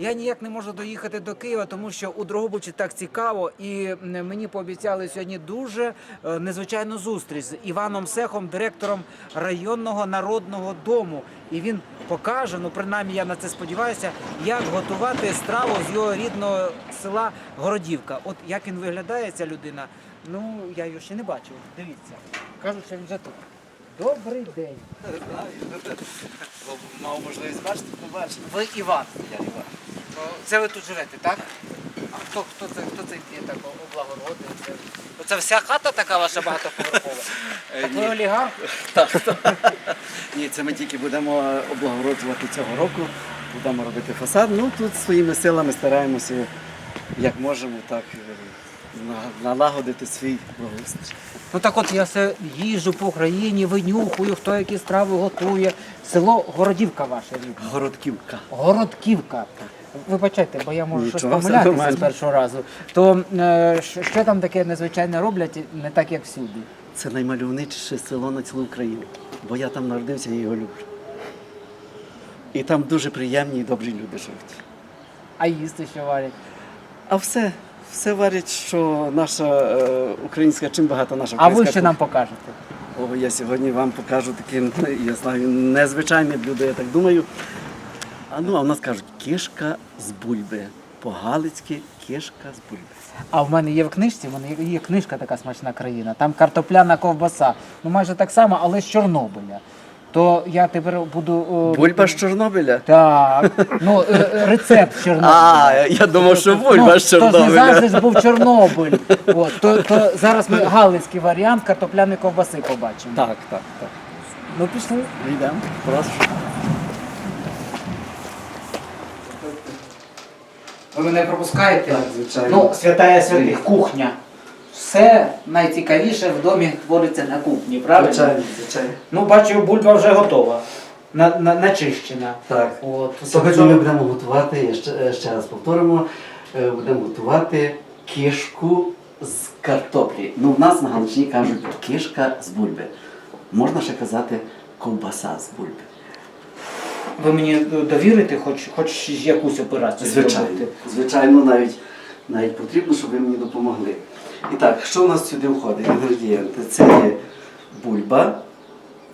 Я ніяк не можу доїхати до Києва, тому що у Дрогобичі так цікаво, і мені пообіцяли сьогодні дуже е, незвичайну зустріч з Іваном Сехом, директором районного народного дому. І він покаже, ну принаймні я на це сподіваюся, як готувати страву з його рідного села Городівка. От як він виглядає, ця людина. Ну я його ще не бачив. Дивіться, кажуть, що він вже тут. Добрий день. Мав можливість бачити, побачити. Ви Іван. Я Іван. О, Це ви тут живете, так? А хто, хто це хто це є так облагородний? Це, вся хата така ваша багатоповерхова? Е, Так ви олігарх? Ні, це ми тільки будемо облагороджувати цього року, будемо робити фасад. Ну тут своїми силами стараємося, як можемо, так е, налагодити свій благоустрій. Ну так от я все їжджу по Україні, винюхую, хто які страви готує. Село Городівка ваше рідне. Городківка. Городківка. Вибачайте, бо я можу щось Нічого, все помилятися з першого разу. То е, що, що там таке незвичайне роблять, не так як всюди? Це наймальовничіше село на цілу Україну, бо я там народився і його люблю. І там дуже приємні і добрі люди живуть. А їсти що варять? А все, все варять, що наша е, українська, чим багата наша А ви що нам покажете? О, я сьогодні вам покажу такі, я знаю, незвичайні блюда, я так думаю. А ну, а в нас кажуть, кишка з бульби. По-галицьки кишка з бульби. А в мене є в книжці, в мене є- книжка така смачна країна. Там картопляна ковбаса. Ну майже так само, але з Чорнобиля. То я тепер буду. е, Бульба з Чорнобиля? Так. Ну, е, е, рецепт Чорнобиля. А, я думав, що бульба з То ж не завжди Чорнобиля. ж був Чорнобиль. От, то, то зараз ми галицький варіант картопляної ковбаси побачимо. Так, так, так. Ну пішли. Йдемо. Прошу. Ви мене пропускаєте? Так, звичайно. Ну, святая святих, кухня. Все найцікавіше в домі твориться на кухні, правильно? Звичайно, звичайно. Ну, бачу, бульба вже готова. На, на, начищена. Так. От. Сьогодні Тобто- ми будемо готувати, я ще, ще раз повторимо, е, будемо готувати кишку з картоплі. Ну, в нас на Галичині кажуть кишка з бульби. Можна ще казати ковбаса з бульби. Ви мені довірите хоч, хоч якусь операцію Звичайно, зробити? звичайно, навіть, навіть потрібно, щоб ви мені допомогли. І так, що в нас сюди входить? Інгредієнти. Це є бульба,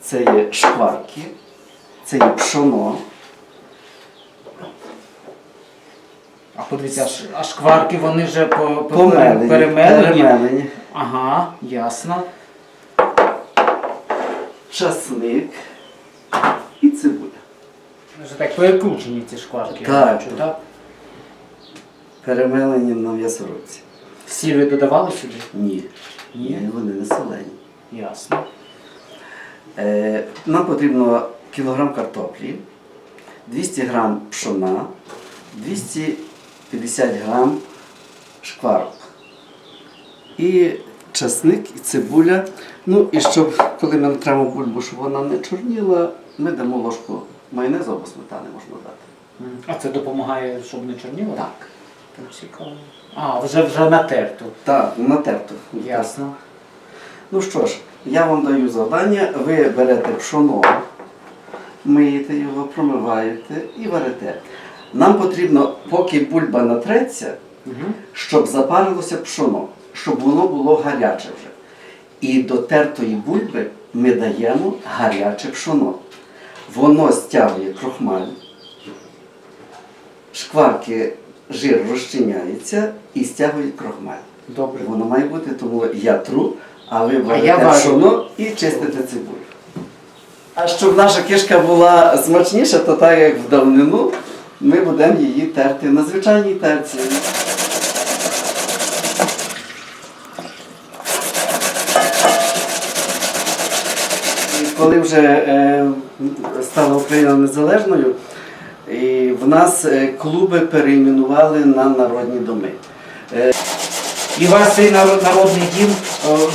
це є шкварки, це є пшоно. А подивіться, а шкварки вони вже по, по, Помелені, перемелені. перемелені, Ага, ясно. часник і цибуля. Вже так перекручені ці шкварки. я Так, бачу, так. Перемелені на м'ясорубці. Сіль ви додавали сюди? Ні. Ні. Вони не солені. Ясно. Е, нам потрібно кілограм картоплі, 200 грам пшона, 250 грам шкварок. І часник, і цибуля. Ну і щоб, коли ми натремо бульбу, щоб вона не чорніла, ми дамо ложку майонезу або сметани можна дати. А це допомагає, щоб не чорніло? Так. Цікаво. А, вже вже натерто. Так, натерто. Ясно. Ну що ж, я вам даю завдання, ви берете пшоно, миєте його, промиваєте і варите. Нам потрібно, поки бульба натреться, Угу. щоб запарилося пшоно, щоб воно було гаряче вже. І до тертої бульби ми даємо гаряче пшоно. Воно стягує крохмаль, шкварки жир розчиняється і стягує крохмаль. Добре. Воно має бути, тому я тру, а ви варю. пшоно і чистите цибулю. А щоб наша кишка була смачніша, то так як в давнину, ми будемо її терти на звичайній терці. Коли вже е, стала Україна незалежною, і в нас е, клуби перейменували на народні доми. І у вас цей народний дім,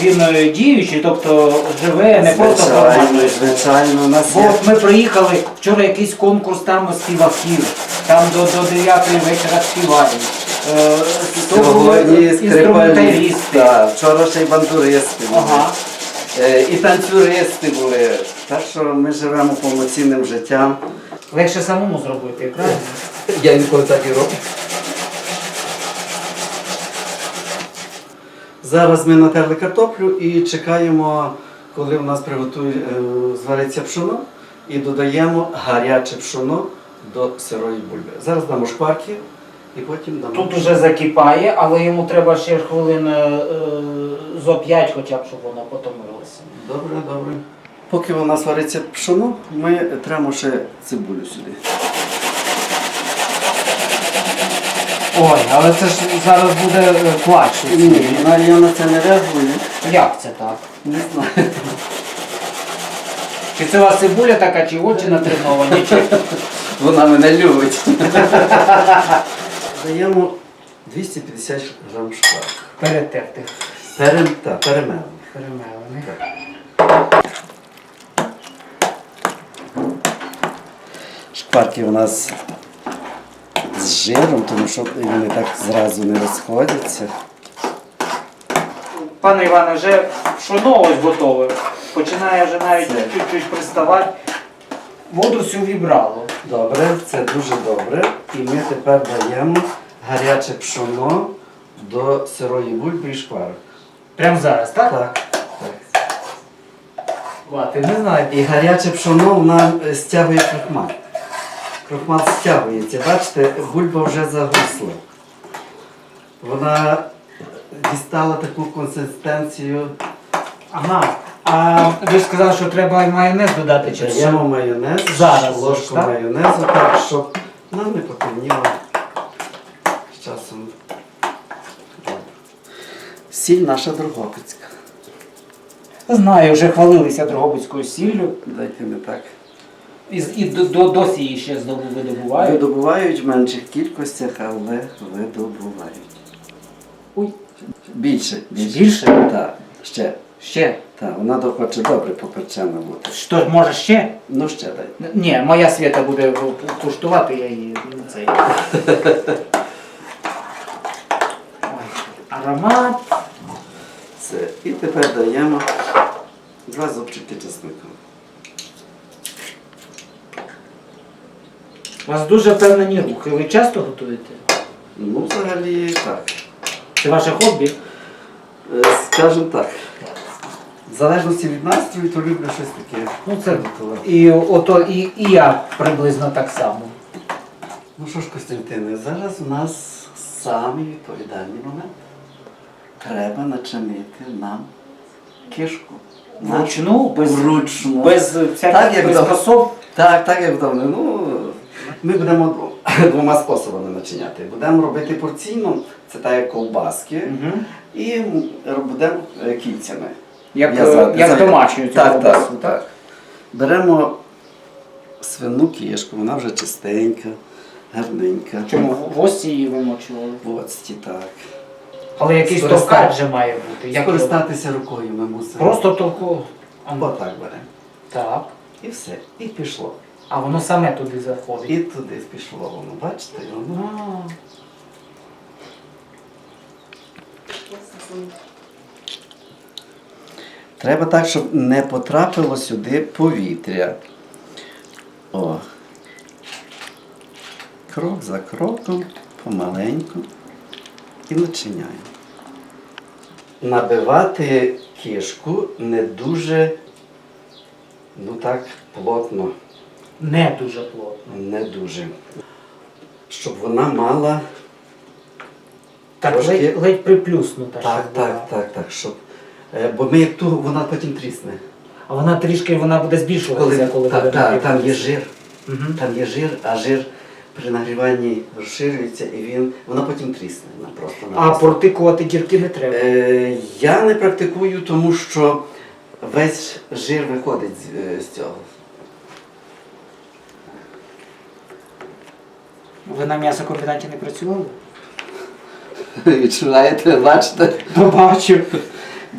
він е, діючий, тобто живе, не просто формально. звичайно, у нас Бо є. ми приїхали, вчора якийсь конкурс там співаків, там до, до 9 вечора. Е, то Сьогодні інструменталісти. Вчора ще й бандуристи. Ага. Е, І танцюристи були. Так що ми живемо повноцінним життям. Легше самому зробити, правильно? Я інколи так і роблю. Зараз ми натерли картоплю і чекаємо, коли у нас приготує, е, звариться пшоно, і додаємо гаряче пшоно до сирої бульби. Зараз дамо шкварки і потім дамо. Тут уже закипає, але йому треба ще хвилин е, зо 5 хоча б, щоб воно потомилося. Добре, добре. Поки у нас вариться пшоно, ми тремо ще цибулю сюди. Ой, але це ж зараз буде е, плач. Ні, вона я на це не реагую. Як це так? Не знаю. Чи це у вас цибуля така, чи очі натреновані? Чи... Вона мене любить. Даємо 250 грам шкварки. Перетерти. Перем, та, перемелено. Перемелений. Шкварки у нас з жиром, тому що вони так зразу не розходяться. Пане Іване, вже пшоно ось готове. Починає вже навіть чуть-чуть приставати. Воду всю вібрало. Добре, це дуже добре. І ми тепер даємо гаряче пшоно до сирої бульби і шкварок. Прямо зараз, так? Так. Ва, ти не знаєш. І гаряче пшоно вона е, стягує крохмаль. Крохмаль стягується. Бачите, бульба вже загусла. Вона дістала таку консистенцію. Ага. А ви ж сказали, що треба і майонез додати чи все? Даємо майонез, Зараз, ложку так? майонезу, так, щоб нам не потемніло з часом. Сіль наша Дрогобицька. Знаю, вже хвалилися Дрогобицькою сіллю. Дайте не так. І, з- і до, до, досі її ще здобу видобувають. Видобувають в менших кількостях, але видобувають. Ой. Більше. Більше? Так, ще. Ще. Так, вона дохоче добре попечена бути. Що, ж, може ще? Ну ще дай. Ні, моя свята буде куштувати, я її цей. Ой, Аромат. Все. І тепер даємо два зубчики чеснику. У вас дуже впевнені рухи. Ви часто готуєте? Ну, взагалі так. Це ваше хобі? Е, Скажімо так. Залежності від настрою, то люблю щось таке. Ну це і ото і, і я приблизно так само. Ну що ж, Костянтине, зараз у нас самий відповідальний момент. Треба начинити нам кишку. Вручну, без, Вручну. без Так, всяких як приспособ. Так, так як вдома. Ну, ми будемо двома способами начиняти. Будемо робити порційно, це так як ковбаски, і м, будемо е, кільцями. Як, В'язати. як Зав'я- домашню цю так, ковбасу, так, так. Беремо свину кішку, вона вже чистенька, гарненька. Чому в осі її вимочували? В оцті, так. Але якийсь Скориста- товкач же має бути. Як його? Скористатися рукою ми мусимо. Просто толку. А, ну, Отак беремо. Так. І все. І пішло. А воно саме туди заходить. І туди пішло воно. Бачите? І Воно. А, Треба так, щоб не потрапило сюди повітря. О. Крок за кроком, помаленьку і начиняємо. Набивати кишку не дуже, ну так, плотно, Не дуже плотно. не дуже. Щоб вона мала. Так, Трошки- ледь, ледь приплюснута. Так, щоб була. так, так, так. Щоб, бо ми як ту, вона потім трісне. А вона трішки вона буде збільшуватися, коли так, буде так, там є жир. Мгм. Там є жир, а жир при нагріванні розширюється і він, вона потім трісне. Вона просто А напросто. протикувати дірки не треба. Е, я не практикую, тому що весь жир виходить з, е, з цього. Ви на м'ясокомбінаті не працювали? Відчуваєте, бачите? Побачив.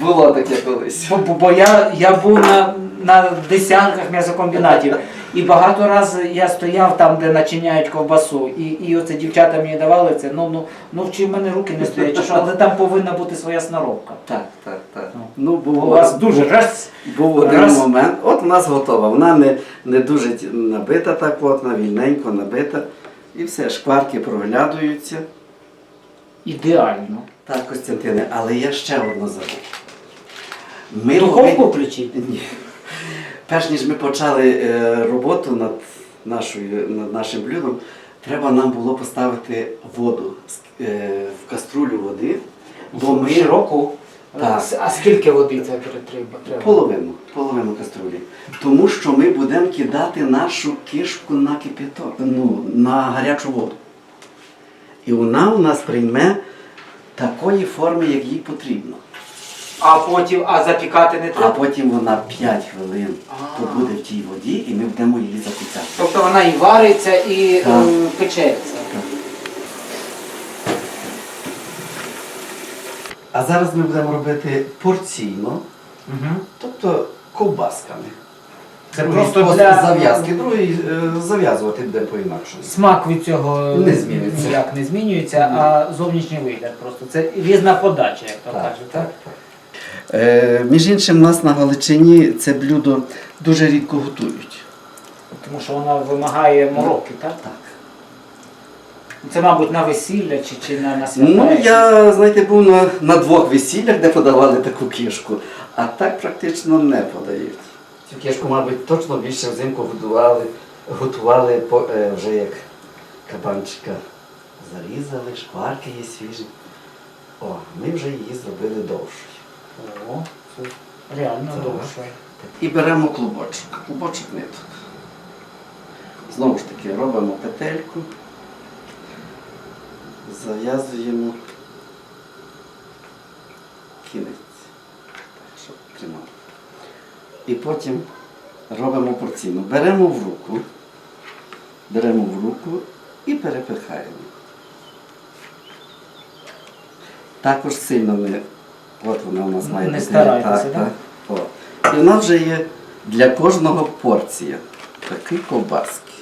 Було таке колись. Бо, бо, бо я, я був на, на десятках м'ясокомбінатів. І багато разів я стояв там, де начиняють ковбасу. І, і оце дівчата мені давали це. Ну, ну, ну чи в мене руки не стоять, чи що, але там повинна бути своя сноровка. Так, так, так. Ну. Ну, було, У вас дуже раз. Був один Раз. момент. От у нас готова. Вона не, не дуже ті- набита так плотно, вільненько набита. І все, шкварки проглядуються. Ідеально. Так, Костянтине, але я ще одну забув. Ми Духовку включити? Ні. Перш ніж ми почали е, роботу над, нашою, над нашим блюдом, треба нам було поставити воду е, в каструлю води, бо ми Широку. Так. А скільки води це треба? треба? половину, половину каструлі. Тому що ми будемо кидати нашу кишку на кипяток, ну, на гарячу воду. І вона у нас прийме такої форми, як їй потрібно. А потім, а запікати не А треба? потім вона 5 хвилин А. побуде в тій воді, і ми будемо її запікати. Тобто вона і вариться, і Так. е, печеться. А зараз ми будемо робити порційно, Угу. тобто ковбасками. Це Другий просто спосіб для зав'язки, другий е, зав'язувати буде по-інакшому. Смак від цього Не зміниться. ніяк не змінюється, а зовнішній вигляд просто. Це різна подача, як то кажуть, так? Е, між іншим, у нас на Галичині це блюдо дуже рідко готують. Тому що воно вимагає мороки, так? Так. Це, мабуть, на весілля чи, чи на, на свята. Ну, я, знаєте, був на, на двох весіллях, де подавали таку кішку, а так практично не подають. Цю кішку, мабуть, точно більше взимку готували, готували по, е, вже як кабанчика. Зарізали, шкварки є свіжі. О, ми вже її зробили довшою. О, це реально довше. І беремо клубочок, клубочок ниток. Знову ж таки, робимо петельку, зав'язуємо кінець, так, щоб тримав. І потім робимо порційно. Беремо в руку, беремо в руку і перепихаємо. Також сильно не. От вона у нас має Не бути. старайтеся, так, так. О. І в нас вже є для кожного порція. Такі ковбаски.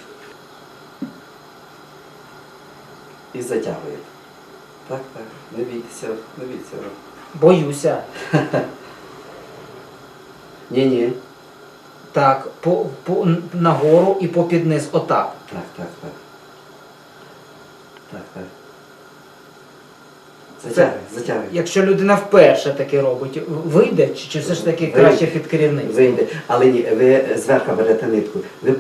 І затягуємо. Так, так. Не бійтеся, не бійтеся. Боюся. Ні, ні. Так, по, по, нагору і попід низ. Отак. Так, так, так. Так, так. Затягуй, затягуй. Якщо людина вперше таке робить, вийде, чи, чи все ж таки Вийде. краще під керівництвом? Вийде. Але ні, ви зверху берете нитку. Ви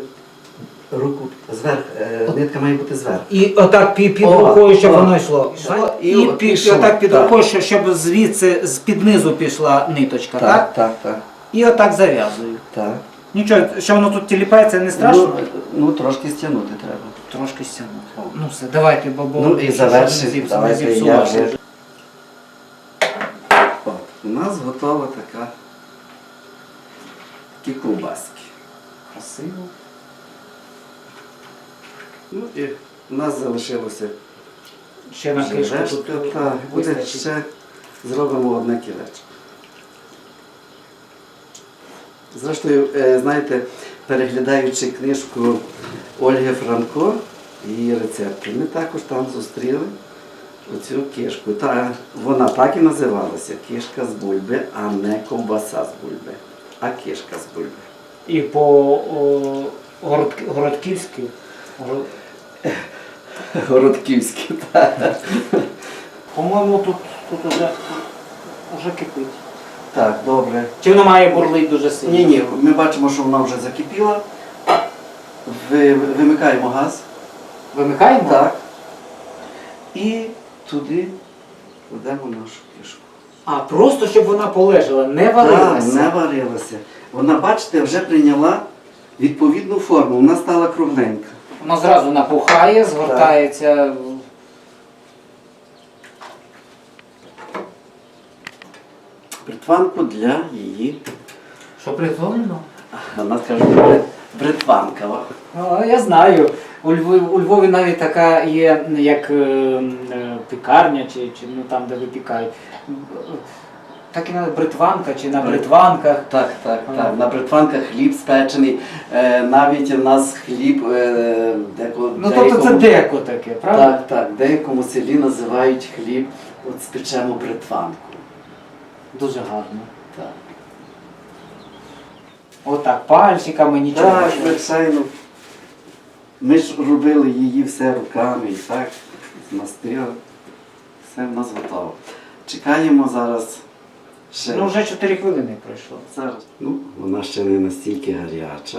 руку зверх, е, нитка має бути зверху. І отак під, під О, рукою, щоб о, воно йшло. йшло, і і пішло, отак під так. рукою, щоб, звідси з під низу пішла ниточка, так? Так, так, так. І отак зав'язую. так. Нічого, що воно тут тіліпається, не страшно? Ну, ну, трошки стягнути треба. Трошки стягнути. Ну все, давайте, бо бо Ну, і завершити, не зіпсу- не давайте я зіпсувати. вже. От, у нас готова така такі ковбаски. Красиво. Ну і у нас залишилося Ще на кишку та, буде ще зробимо одне кілечко. Зрештою, е, знаєте, переглядаючи книжку Ольги Франко, її рецепти, ми також там зустріли оцю кишку. Та, вона так і називалася кишка з бульби, а не ковбаса з бульби, а кишка з бульби. І по о, город, городківськи. так. По-моєму, тут, тут уже, уже кипить. Так, добре. Чи воно має бурлить дуже сильно? Ні, ні, ми бачимо, що вона вже закипіла. Ви- Вимикаємо газ. Вимикаємо? Так. І туди кладемо нашу кишку. А просто щоб вона полежала, не Так, варилася. не варилася. Вона, бачите, вже прийняла відповідну форму. Вона стала кругленька. Вона зразу напухає, згортається. Бритванку для її. Що приготовлено? Вона каже, бри- бритванка. Я знаю. У Львові, у Львові навіть така є, як е, е, пікарня, чи, чи ну, там, де випікають. Так і на бритванка чи на бритванках. Так, так, А. так. На бритванках хліб спечений. Е, навіть у нас хліб е, деко, Ну тобто це деко таке, правда? Так, так. В деякому селі називають хліб, от спечемо бритванку. Дуже гарно. Так, Отак, пальчиками нічого. так звичайно. Ми ж робили її все руками і так, змастили. Все в нас готово. Чекаємо зараз ще. Ну вже 4 хвилини пройшло. Зараз. Ну, вона ще не настільки гаряча.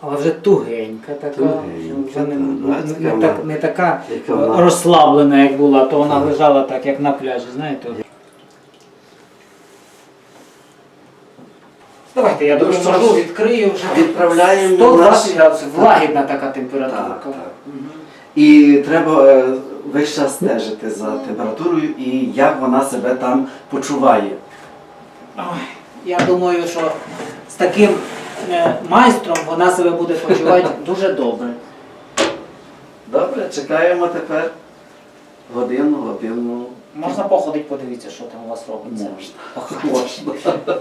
Але вже тугенька така, Тугенька, вже не, так, не, така не, так, не така розслаблена, як була, то вона Так. лежала так, як на пляжі, знаєте. Давайте я що допоможу, ж, відкрию вже. відправляємо 120 наші- градусів, лагідна така температура. Так, так. І треба е, весь час стежити за температурою і як вона себе там почуває. Ой, я думаю, що з таким е, майстром вона себе буде почувати дуже добре. Добре, чекаємо тепер годину, годину. Можна походити, подивитися, що там у вас робиться. Можна.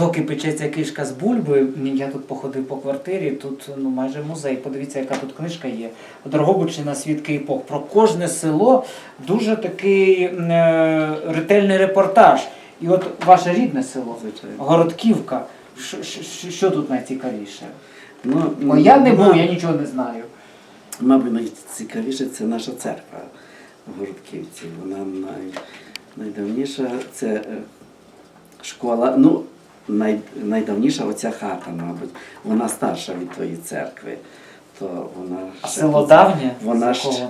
Доки печеться кишка з бульби, я тут походив по квартирі, тут ну майже музей. Подивіться, яка тут книжка є. Дрогобичина свідки епох. Про кожне село дуже такий е, ретельний репортаж. І от ваше рідне село, Звичайно. Городківка. Що, що, що тут найцікавіше? Ну, Бо я не був, я нічого не знаю. Мабуть, найцікавіше це наша церква в Городківці. Вона най, найдавніша це е, школа. Ну, най, найдавніша оця хата, мабуть. Вона старша від тої церкви. То вона А ще- село давнє? Вона ще,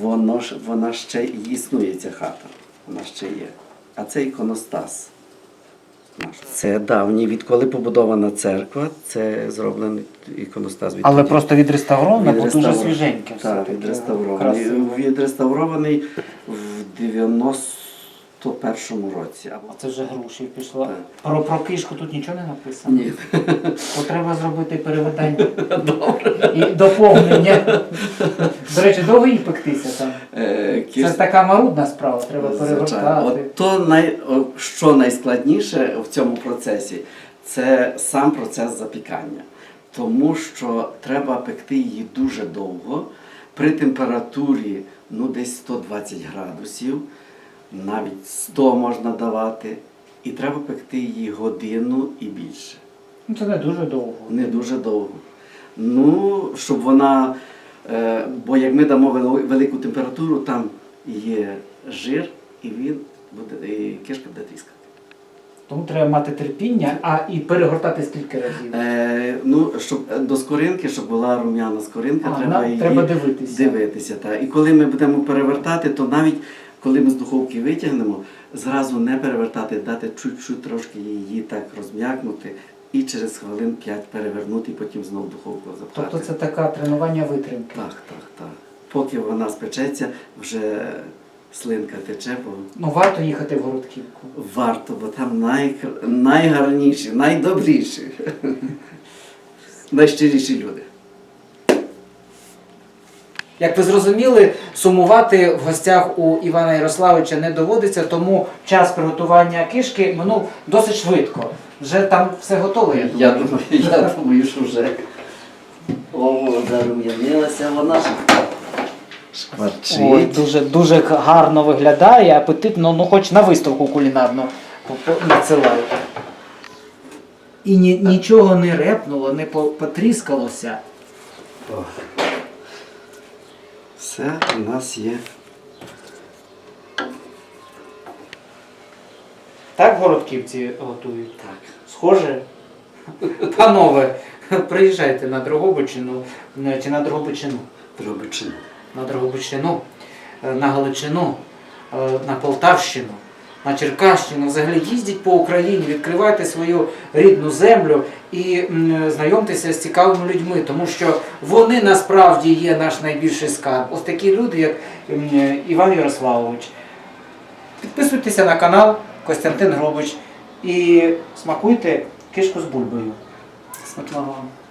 воно ж, вона ще існує ця хата. Вона ще є. А це іконостас. наш. Це давній, відколи побудована церква, це зроблений іконостас. від Але відтоді. просто відреставроване, бо дуже Відреставро- свіженьке. все Так, таке, відреставрований. Відреставрований в 91-му році. А це вже груші пішло. Так. Про, про кишку тут нічого не написано. Ні. То треба зробити переведення і доповнення. До речі, довго їй пектися там. Е, Це ж така марудна справа, треба перегортати. От то най... що найскладніше в цьому процесі, це сам процес запікання. Тому що треба пекти її дуже довго, при температурі ну, десь 120 градусів, навіть 100 можна давати, і треба пекти її годину і більше. Ну, це не дуже довго. Не дуже довго. Ну, щоб вона. Е, бо як ми дамо велику температуру, там є жир, і він буде, і кишка буде тріскати. Тому треба мати терпіння, а і перегортати скільки разів. Е, ну, щоб е, до скоринки, щоб була рум'яна скоринка, А, треба на- її треба дивитися. дивитися. Та. І коли ми будемо перевертати, то навіть коли ми з духовки витягнемо, зразу не перевертати, дати чуть-чуть трошки її так розм'якнути і через хвилин 5 перевернути, і потім знову духовку запхати. Тобто це таке тренування витримки. Так, так, так. Поки вона спечеться, вже слинка тече, бо Ну варто їхати в Городківку. варто, бо там най... найгарніші, найдобріші, найщиріші люди. Як ви зрозуміли, сумувати в гостях у Івана Ярославича не доводиться, тому час приготування кишки минув досить швидко. Вже там все готове. Я Я думаю. думаю, я думаю, що вже о, зарум'янилася вона ж Ой, дуже, дуже гарно виглядає, апетитно, ну хоч на виставку кулінарну надсилаю. І ні, нічого не репнуло, не по- потріскалося. Все у нас є. Так городківці готують? Так. Схоже? Панове, приїжджайте на Дрогобичину чи на Дрогобичину. Дрогобичину. на Дрогобичину, е, на Галичину, е, на Полтавщину, на Черкащину. Взагалі їздіть по Україні, відкривайте свою рідну землю і знайомтеся з цікавими людьми, тому що вони насправді є наш найбільший скарб. Ось такі люди, як Іван Ярославович. Підписуйтеся на канал Костянтин Гробич і смакуйте кишку з бульбою. Смачного вам!